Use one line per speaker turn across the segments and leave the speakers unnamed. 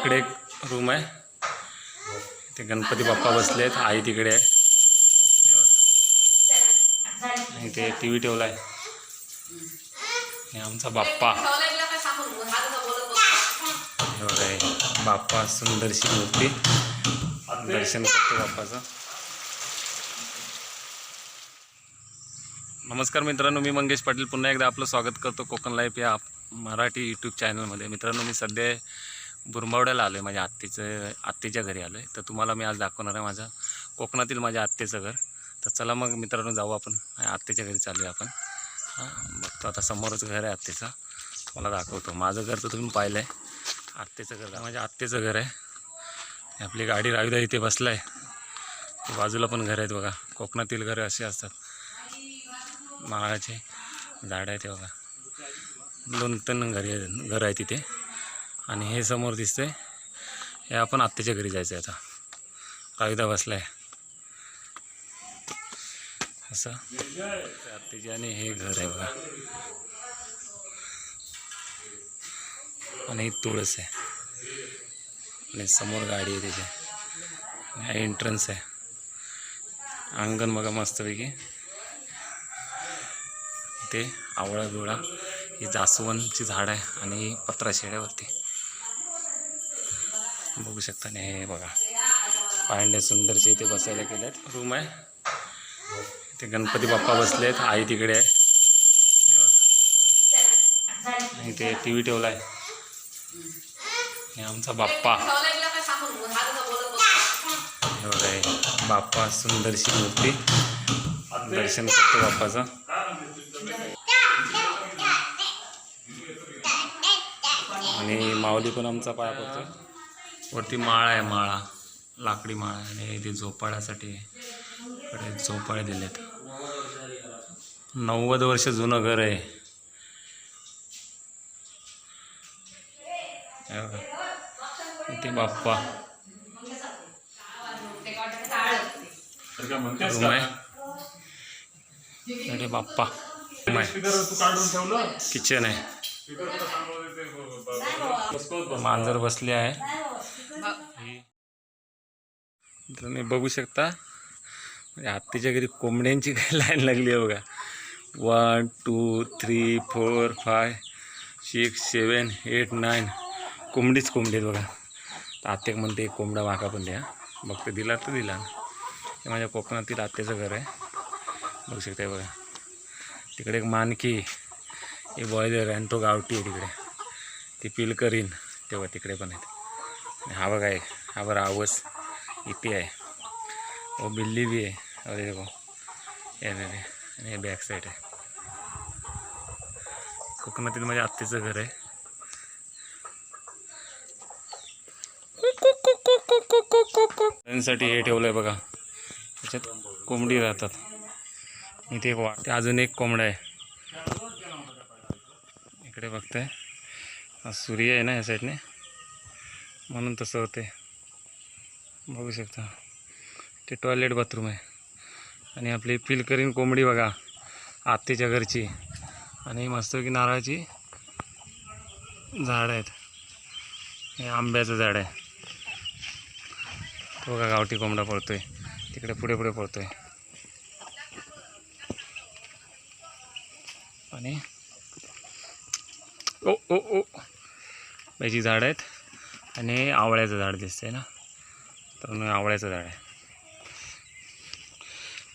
इकडे एक रूम आहे. ते गणपती बाप्पा बसले आहेत. आई तिकडे आहे. आणि ते टी व्ही ठेवला आहे आमचा बाप्पा. आहे बाप्पा सुंदरशी मूर्ती दर्शन करतो बाप्पाचं. नमस्कार मित्रांनो मी मंगेश पाटील. पुन्हा एकदा आपलं स्वागत करतो कोकण लाईफ या मराठी यूट्यूब चॅनलमध्ये मित्रांनो मी सध्या बुरमावड्याला आलो आहे माझ्या आत्तीचं आत्तेच्या घरी आलो आहे तर तुम्हाला मी आज दाखवणार आहे माझं कोकणातील माझ्या आत्तेचं घर. तर चला मग मित्रांनो जाऊ आपण. आत्तेच्या घरी चालू आहे आपण. हां बघतो आता समोरच घर आहे आत्तेचं. मला दाखवतो. माझं घर तर तुम्ही पाहिलं आहे आत्तेचं घर आहे. माझ्या आत्तेचं घर आहे. आपली गाडी राविदा इथे बसला आहे बाजूला पण घर आहेत बघा. कोकणातील घरं असे असतात. माळाचे झाडं आहे ते बघा. दोन तीन घरी घर आहे तिथे. आणि हे समोर दिसतंय. हे आपण आत्याच्या घरी जायचं आहे आता. कागदा बसला आहे असं. आत्तेचे आणि हे घर आहे बघा. आणि ही तुळस आहे. आणि समोर गाडी आहे त्याची. हा एंट्रन्स आहे. अंगण बघा मस्तपैकी. ते आवळा बिवळा ही जास्वंदची झाड आहे आणि पत्रा शेड्यावरती. बघू शकता आणि हे बघा. पांडे सुंदरचे इथे बसायला गेले आहेत रूम आहे. इथे गणपती बाप्पा बसले आहेत आई तिकडे आहे. बघा. आणि ते टी व्ही ठेवला आहे आमचा बाप्पा. हे बघा बाप्पा सुंदरशी मूर्ती दर्शन करतो बाप्पाचं. आणि माऊली पण आमचा पाया पडतो वरती माळा आहे माळा. लाकडी माळा आणि इथे झोपाळ्यासाठी इकडे झोपाळे दिलेत. नव्वद वर्ष जुनं घर आहे. इथे बाप्पा. रूम आहे. इकडे बाप्पा. रूम आहे. किचन आहे. मांजर बसली आहे. तुम्ही बघू शकता. म्हणजे हत्तीच्या घरी कोंबड्यांची काय लाईन लागली आहे बघा. One two three four five six seven eight nine कोंबडीच कोंबडी आहेत बघा. तर आत्याक म्हणते एक कोंबडा माका पण द्या. बघते ते दिला तर दिला. हे माझ्या कोकणातील आत्याचं घर आहे. बघू शकता बघा. तिकडे एक मानकी हे बॉयलर आहे आणि तो गावठी आहे तिकडे. ती पील करीन तेव्हा तिकडे पण आहेत. हा बघा एक हा बरं आवस इथे आहे. ओ बिल्ली बी आहे. अरे देखो ये रे ये बैक हे है आहे. कोकणातील माझ्या आत्तीचं घर आहे. त्यांसाठी हे ठेवलं आहे बघा. त्याच्यात कोंबडी राहतात. इथे एक वा अजून एक कोंबडा आहे. इकडे बघताय. सूर्य आहे ना या साईडने म्हणून तसं होते बघू शकता. ते टॉयलेट बाथरूम आहे. आणि आपली पिलकरीन कोंबडी बघा आत्तेच्या घरची. आणि मस्तपैकी नारळाची झाड आहेत. हे आंब्याचं झाड आहे. तो बघा गावठी कोंबडा पळतोय. तिकडे पुढे पुढे पळतोय. आणि ओ ओ ओ. याची झाड आहेत. आणि आवळ्याचं झाड दिसतंय ना. तर आवळ्याचं झाड आहे.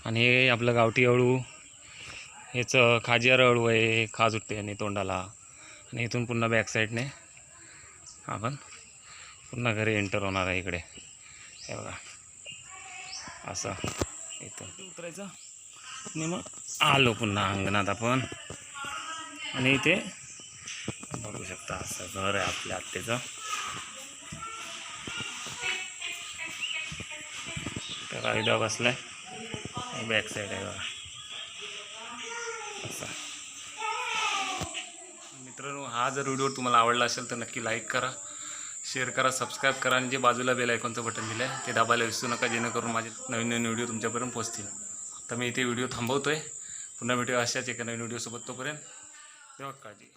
आणि हे आपलं गावठी अळू ह्याचं खाजियार अळू आहे खाज उठते आणि तोंडाला. आणि इथून पुन्हा बॅक साईडने आपण पुन्हा घरी एंटर होणार आहे इकडे. हे बघा. असं. इथं उतरायचं. आणि मग आलो पुन्हा अंगणात आपण. आणि इथे बघू शकता असं घर आहे आपल्या आत्तेचं. तर आयुधा आहे बॅक साईड आहे बघा. असा. मित्रांनो हा जर व्हिडिओ तुम्हाला आवडला असेल तर नक्की लाईक करा शेअर करा सबस्क्राईब करा आणि जे बाजूला बेल आयकॉनचं बटन दिलं आहे ते दाबायला विसरू नका जेणेकरून माझे नवीन नवीन व्हिडिओ तुमच्यापर्यंत पोहोचतील. तर मी इथे व्हिडिओ थांबवतो आहे पुन्हा भेटूया अशाच एका नवीन व्हिडिओसोबत तोपर्यंत तेव्हा काळजी.